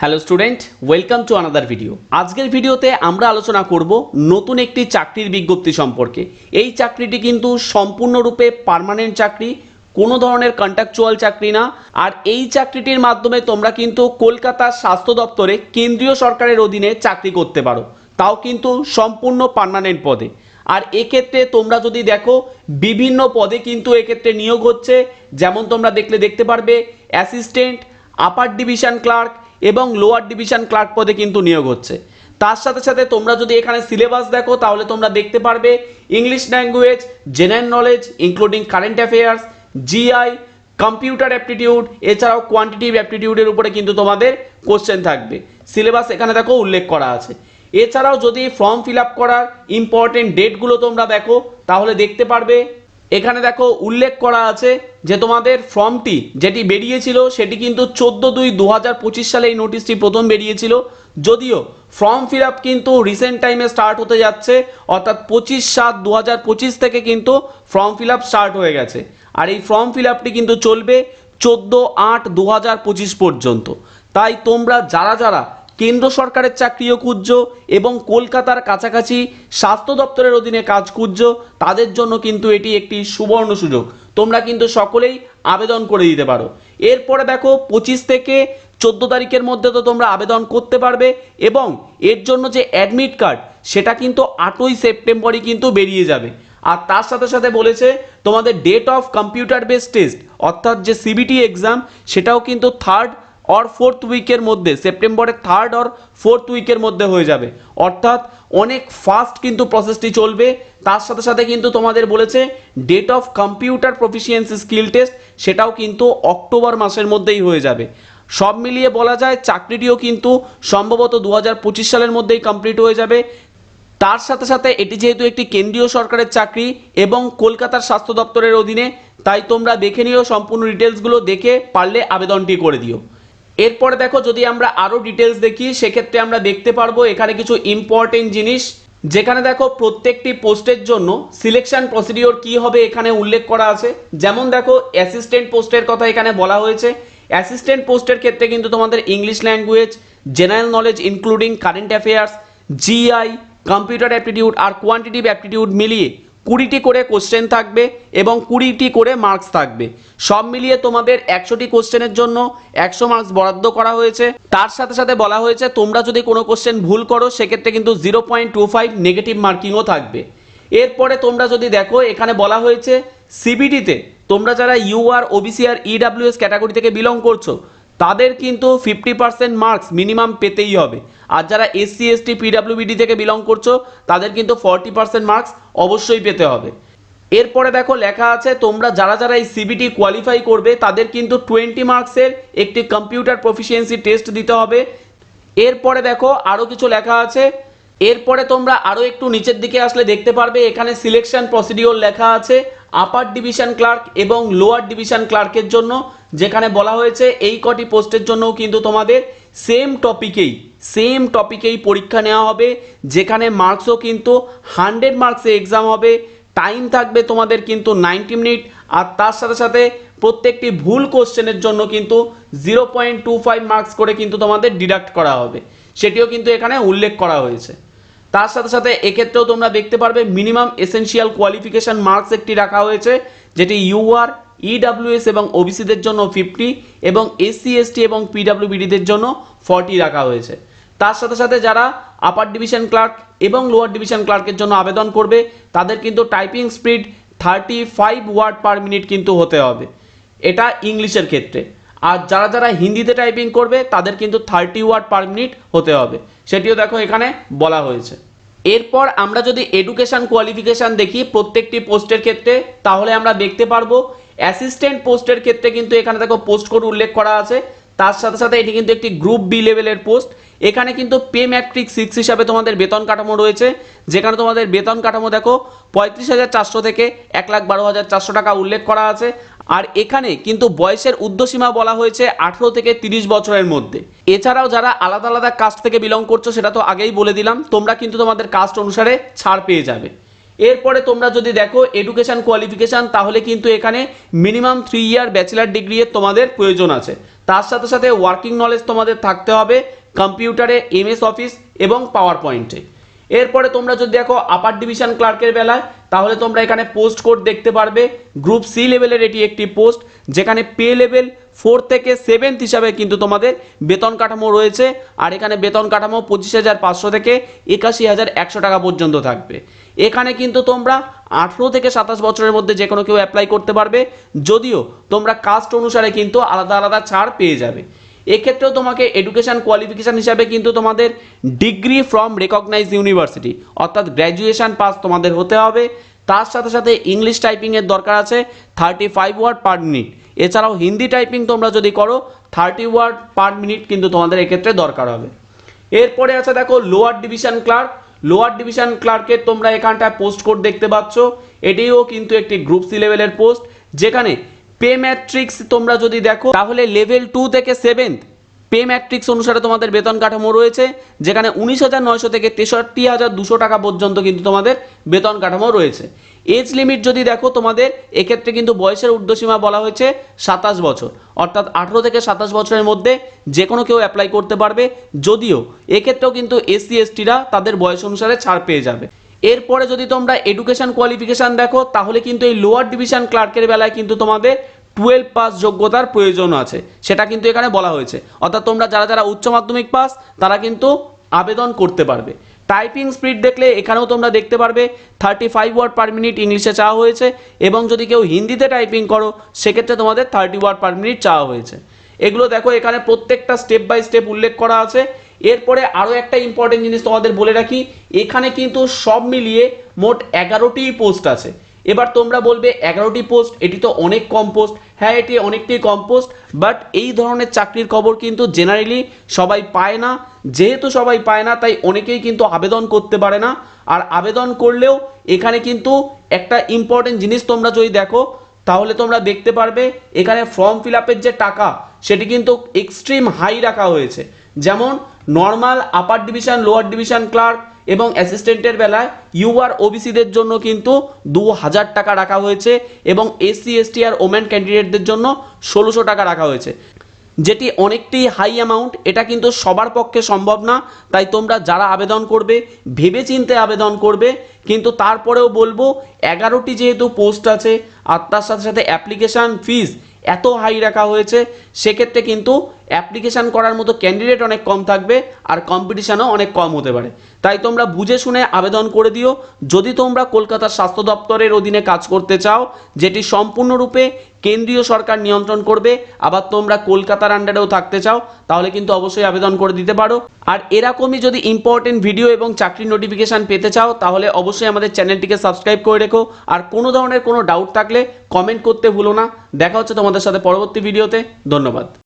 Hello student welcome to another video আজকের ভিডিওতে আমরা আলোচনা করব নতুন একটি চাকরির বিজ্ঞপ্তি সম্পর্কে। এই চাকরিটি কিন্তু সম্পূর্ণরূপে পার্মানেন্ট চাকরি, কোনো ধরনের কন্ট্রাকচুয়াল চাকরি না। আর এই চাকরিটির মাধ্যমে তোমরা কিন্তু কলকাতার স্বাস্থ্য দপ্তরে কেন্দ্রীয় সরকারের অধীনে চাকরি করতে পারো। তাও কিন্তু সম্পূর্ণ পার্মানেন্ট পদে। আর এক্ষেত্রে তোমরা যদি দেখো, বিভিন্ন পদে কিন্তু এক্ষেত্রে নিয়োগ হচ্ছে। যেমন তোমরা দেখলে দেখতে পারবে অ্যাসিস্ট্যান্ট আপার ডিভিশন ক্লার্ক এবং লোয়ার ডিভিশন ক্লার্ক পদে কিন্তু নিয়োগ হচ্ছে। তার সাথে সাথে তোমরা যদি এখানে সিলেবাস দেখো, তাহলে তোমরা দেখতে পারবে English language general knowledge including current affairs GI computer aptitude এছাড়াও কোয়ান্টিটিভ অ্যাপটিটিউডের উপরে কিন্তু তোমাদের কোশ্চেন থাকবে। সিলেবাস এখানে দেখো উল্লেখ করা আছে। এছাড়াও যদি ফর্ম ফিল আপ করার ইম্পর্টেন্ট ডেটগুলো তোমরা দেখো, তাহলে দেখতে পারবে এখানে দেখো উল্লেখ করা আছে যে তোমাদের ফর্মটি যেটি বেরিয়েছিল, সেটি কিন্তু চোদ্দ দুই দু সালে এই নোটিশটি প্রথম বেরিয়েছিল। যদিও ফর্ম ফিল আপ কিন্তু রিসেন্ট টাইমে স্টার্ট হতে যাচ্ছে, অর্থাৎ পঁচিশ সাত দু থেকে কিন্তু ফর্ম ফিল আপ স্টার্ট হয়ে গেছে। আর এই ফর্ম ফিল আপটি কিন্তু চলবে চোদ্দ আট দু পর্যন্ত। তাই তোমরা যারা যারা কেন্দ্র সরকারের চাকরিও খুঁজছো এবং কলকাতার কাছাকাছি স্বাস্থ্য দপ্তরের অধীনে কাজ খুঁজছো, তাদের জন্য কিন্তু এটি একটি সুবর্ণ সুযোগ। তোমরা কিন্তু সকলেই আবেদন করে দিতে পারো। এরপরে দেখো, পঁচিশ থেকে চোদ্দ তারিখের মধ্যে তো তোমরা আবেদন করতে পারবে এবং এর জন্য যে অ্যাডমিট কার্ড, সেটা কিন্তু আটই সেপ্টেম্বরই কিন্তু বেরিয়ে যাবে। আর তার সাথে সাথে বলেছে, তোমাদের date of computer base test, অর্থাৎ যে সিবিটি এক্সাম, সেটাও কিন্তু থার্ড অর ফোর্থ উইকের মধ্যে সেপ্টেম্বরের থার্ড অর ফোর্থ উইকের মধ্যে হয়ে যাবে। অর্থাৎ অনেক ফাস্ট কিন্তু প্রসেসটি চলবে। তার সাথে সাথে কিন্তু তোমাদের বলেছে date of computer proficiency skill test সেটাও কিন্তু অক্টোবর মাসের মধ্যেই হয়ে যাবে। সব মিলিয়ে বলা যায়, চাকরিটিও কিন্তু সম্ভবত দু হাজার পঁচিশ সালের মধ্যেই কমপ্লিট হয়ে যাবে। তার সাথে সাথে এটি যেহেতু একটি কেন্দ্রীয় সরকারের চাকরি এবং কলকাতার স্বাস্থ্য দপ্তরের অধীনে, তাই তোমরা দেখে নিও, সম্পূর্ণ ডিটেলসগুলো দেখে পারলে আবেদনটি করে দিও। এরপরে দেখো, যদি আমরা আরও ডিটেলস দেখি, সেক্ষেত্রে আমরা দেখতে পারব এখানে কিছু ইম্পর্টেন্ট জিনিস। যেখানে দেখো, প্রত্যেকটি পোস্টের জন্য সিলেকশন প্রসিডিওর কি হবে এখানে উল্লেখ করা আছে। যেমন দেখো অ্যাসিস্ট্যান্ট পোস্টের কথা এখানে বলা হয়েছে। অ্যাসিস্ট্যান্ট পোস্টের ক্ষেত্রে কিন্তু তোমাদের English language general knowledge including current affairs GI computer aptitude আর কোয়ান্টিটিভ অ্যাপটিটিউড মিলিয়ে কুড়িটি করে কোশ্চেন থাকবে এবং কুড়িটি করে মার্কস থাকবে। সব মিলিয়ে তোমাদের একশোটি কোশ্চেনের জন্য একশো মার্কস বরাদ্দ করা হয়েছে। তার সাথে সাথে বলা হয়েছে, তোমরা যদি কোনো কোশ্চেন ভুল করো, সেক্ষেত্রে কিন্তু zero point two five negative মার্কিংও থাকবে। এরপরে তোমরা যদি দেখো, এখানে বলা হয়েছে সিবিটিতে তোমরা যারা ইউআর ওবিসি আর ইডাব্লিউএস ক্যাটাগরি থেকে বিলং করছ তাদের কিন্তু ফিফটি পার্সেন্ট মার্কস মিনিমাম পেতেই হবে। আর যারা এসসি এসটি পিডাব্লিউবিডি থেকে বিলং করছ, তাদের কিন্তু ফর্টি পার্সেন্ট মার্কস অবশ্যই পেতে হবে। এরপরে দেখো লেখা আছে, তোমরা যারা যারা এই সিবিটি কোয়ালিফাই করবে, তাদের কিন্তু টোয়েন্টি মার্কসের একটি কম্পিউটার প্রফিসিয়েন্সি টেস্ট দিতে হবে। এরপরে দেখো আরও কিছু লেখা আছে এরপরে তোমরা আরও একটু নিচের দিকে আসলে দেখতে পারবে, এখানে সিলেকশন প্রসিডিওর লেখা আছে আপার ডিভিশন ক্লার্ক এবং লোয়ার ডিভিশন ক্লার্কের জন্য, যেখানে বলা হয়েছে এই কটি পোস্টের জন্যও কিন্তু তোমাদের সেম টপিকেই সেম টপিকেই পরীক্ষা নেওয়া হবে, যেখানে মার্কসও কিন্তু হান্ড্রেড মার্কসে এক্সাম হবে টাইম থাকবে তোমাদের কিন্তু নাইনটি মিনিট আর তার সাথে সাথে প্রত্যেকটি ভুল কোশ্চেনের জন্য কিন্তু zero point two five marks করে কিন্তু তোমাদের ডিডাক্ট করা হবে। সেটিও কিন্তু এখানে উল্লেখ করা হয়েছে। তার সাথে সাথে এক্ষেত্রেও তোমরা দেখতে পারবে মিনিমাম এসেনশিয়াল কোয়ালিফিকেশন মার্কস একটি রাখা হয়েছে, যেটি ইউআর ইডাব্লিউএস এবং ওবিসিদের জন্য ফিফটি এবং এসসি এসটি এবং পিডাব্লিউবিডিদের জন্য ফর্টি রাখা হয়েছে। তার সাথে সাথে যারা আপার ডিভিশন ক্লার্ক এবং লোয়ার ডিভিশন ক্লার্কের জন্য আবেদন করবে, তাদের কিন্তু typing speed thirty five word per minute কিন্তু হতে হবে। এটা ইংলিশের ক্ষেত্রে। আর যারা যারা হিন্দিতে টাইপিং করবে, তাদের কিন্তু থার্টি ওয়ার্ড পার মিনিট হতে হবে। সেটিও দেখো এখানে বলা হয়েছে। এরপর আমরা যদি এডুকেশন কোয়ালিফিকেশান দেখি প্রত্যেকটি পোস্টের ক্ষেত্রে, তাহলে আমরা দেখতে পারব অ্যাসিস্ট্যান্ট পোস্টের ক্ষেত্রে কিন্তু এখানে দেখো পোস্ট কোড উল্লেখ করা আছে। তার সাথে সাথে এটি কিন্তু একটি গ্রুপ বি লেভেলের পোস্ট এখানে কিন্তু পে ম্যাট্রিক সিক্স হিসাবে তোমাদের বেতন কাঠামো রয়েছে। যেখানে তোমাদের বেতন কাঠামো দেখো পঁয়ত্রিশ হাজার চারশো থেকে এক লাখ বারো হাজার চারশো টাকা উল্লেখ করা আছে। আর এখানে কিন্তু বয়সের ঊর্ধ্বসীমা বলা হয়েছে আঠেরো থেকে তিরিশ বছরের মধ্যে। এছাড়াও যারা আলাদা আলাদা কাস্ট থেকে বিলং করছ, সেটা তো আগেই বলে দিলাম, তোমরা কিন্তু তোমাদের কাস্ট অনুসারে ছাড় পেয়ে যাবে। এরপরে তোমরা যদি দেখো এডুকেশন কোয়ালিফিকেশান তাহলে কিন্তু এখানে মিনিমাম থ্রি ইয়ার ব্যাচেলার ডিগ্রির তোমাদের প্রয়োজন আছে। তার সাথে সাথে ওয়ার্কিং নলেজ তোমাদের থাকতে হবে কম্পিউটারে এমএস অফিস এবং পাওয়ার পয়েন্টে এরপরে তোমরা যদি দেখো আপার ডিভিশন ক্লার্কের বেলায়, তাহলে তোমরা এখানে পোস্ট কোড দেখতে পারবে। গ্রুপ সি লেভেলের এটি একটি পোস্ট যেখানে পে লেভেল ফোর থেকে সেভেন্থ হিসাবে কিন্তু তোমাদের বেতন কাঠামো রয়েছে, আর এখানে বেতন কাঠামো পঁচিশ হাজার পাঁচশো থেকে একাশি হাজার একশো টাকা পর্যন্ত থাকবে। এখানে কিন্তু তোমরা আঠেরো থেকে সাতাশ বছরের মধ্যে যে কোনো কেউ অ্যাপ্লাই করতে পারবে, যদিও তোমরা কাস্ট অনুসারে কিন্তু আলাদা আলাদা ছাড় পেয়ে যাবে। এক্ষেত্রেও তোমাকে এডুকেশন কোয়ালিফিকেশান হিসাবে কিন্তু তোমাদের ডিগ্রি ফ্রম রেকগনাইজ ইউনিভার্সিটি অর্থাৎ গ্র্যাজুয়েশন পাস তোমাদের হতে হবে। তার সাথে সাথে ইংলিশ টাইপিংয়ের দরকার আছে thirty five word per minute এছাড়াও হিন্দি টাইপিং তোমরা যদি করো থার্টি ওয়ার্ড পার মিনিট কিন্তু তোমাদের এক্ষেত্রে দরকার হবে। এরপরে আছে দেখো lower division clerk lower division ক্লার্কের তোমরা এখানটায় পোস্ট কোড দেখতে পাচ্ছ। এটিও কিন্তু একটি গ্রুপ সি লেভেলের পোস্ট যেখানে পে ম্যাট্রিক্স তোমরা যদি দেখো, তাহলে লেভেল টু থেকে সেভেন্থ পে ম্যাট্রিক্স অনুসারে তোমাদের বেতন কাঠামো রয়েছে, যেখানে উনিশ হাজার নয়শো থেকে তেষট্টি হাজার দুশো টাকা পর্যন্ত কিন্তু তোমাদের বেতন কাঠামো রয়েছে। এজ লিমিট যদি দেখো তোমাদের, এক্ষেত্রে কিন্তু বয়সের ঊর্ধ্বসীমা বলা হয়েছে সাতাশ বছর। অর্থাৎ আঠেরো থেকে সাতাশ বছরের মধ্যে যে কোনো কেউ অ্যাপ্লাই করতে পারবে, যদিও এক্ষেত্রেও কিন্তু এসসি এসটিরা তাদের বয়স অনুসারে ছাড় পেয়ে যাবে। এরপরে যদি তোমরা এডুকেশন কোয়ালিফিকেশান দেখো, তাহলে কিন্তু এই লোয়ার ডিভিশন ক্লার্কের বেলায় কিন্তু তোমাদের টুয়েলভ পাস যোগ্যতার প্রয়োজন আছে। সেটা কিন্তু এখানে বলা হয়েছে। অর্থাৎ তোমরা যারা যারা উচ্চ মাধ্যমিক পাস তারা কিন্তু আবেদন করতে পারবে। টাইপিং স্পিড দেখলে এখানেও তোমরা দেখতে পারবে thirty five word per minute ইংলিশে চাওয়া হয়েছে এবং যদি কেউ হিন্দিতে টাইপিং করো, সেক্ষেত্রে তোমাদের থার্টি ওয়ার্ড পার মিনিট চাওয়া হয়েছে। এগুলো দেখো এখানে প্রত্যেকটা স্টেপ বাই স্টেপ উল্লেখ করা আছে। এরপরে আরও একটা ইম্পর্টেন্ট জিনিস তোমাদের বলে রাখি, এখানে কিন্তু সব মিলিয়ে মোট এগারোটি পোস্ট আছে। এবার তোমরা বলবে, এগারোটি পোস্ট এটি তো অনেক কম পোস্ট হ্যাঁ এটি অনেকটাই কম পোস্ট বাট এই ধরনের চাকরির খবর কিন্তু জেনারেলি সবাই পায় না। যেহেতু সবাই পায় না, তাই অনেকেই কিন্তু আবেদন করতে পারে না। আর আবেদন করলেও এখানে কিন্তু একটা ইম্পর্টেন্ট জিনিস তোমরা যদি দেখো তাহলে তোমরা দেখতে পারবে, এখানে ফর্ম ফিল আপের যে টাকা, সেটি কিন্তু এক্সট্রিম হাই রাখা হয়েছে। যেমন normal upper division lower division clerk এবং অ্যাসিস্ট্যান্টের বেলায় ইউআর ওবিসিদের জন্য কিন্তু দু হাজার টাকা রাখা হয়েছে এবং এসসি এসটি আর ওমেন ক্যান্ডিডেটদের জন্য ষোলোশো টাকা রাখা হয়েছে। যেটি অনেকটাই হাই অ্যামাউন্ট এটা কিন্তু সবার পক্ষে সম্ভব না। তাই তোমরা যারা আবেদন করবে ভেবে চিনতে আবেদন করবে, কিন্তু তারপরেও বলব, এগারোটি যেহেতু পোস্ট আছে, আর তার সাথে সাথে অ্যাপ্লিকেশান ফিস এত হাই রাখা হয়েছে, সেক্ষেত্রে কিন্তু অ্যাপ্লিকেশান করার মতো ক্যান্ডিডেট অনেক কম থাকবে আর কম্পিটিশানও অনেক কম হতে পারে। তাই তোমরা বুঝে শুনে আবেদন করে দিও। যদি তোমরা কলকাতার স্বাস্থ্য দপ্তরের অধীনে কাজ করতে চাও, যেটি সম্পূর্ণরূপে কেন্দ্রীয় সরকার নিয়ন্ত্রণ করবে, আবার তোমরা কলকাতার আন্ডারেও থাকতে চাও, তাহলে কিন্তু অবশ্যই আবেদন করে দিতে পারো। আর এরকমই যদি ইম্পর্টেন্ট ভিডিও এবং চাকরির নোটিফিকেশান পেতে চাও, তাহলে অবশ্যই আমাদের চ্যানেলটিকে সাবস্ক্রাইব করে রেখো। আর কোনো ধরনের কোনো ডাউট থাকলে কমেন্ট করতে ভুলো না। দেখা হচ্ছে তোমাদের সাথে পরবর্তী ভিডিওতে ধন্যবাদ।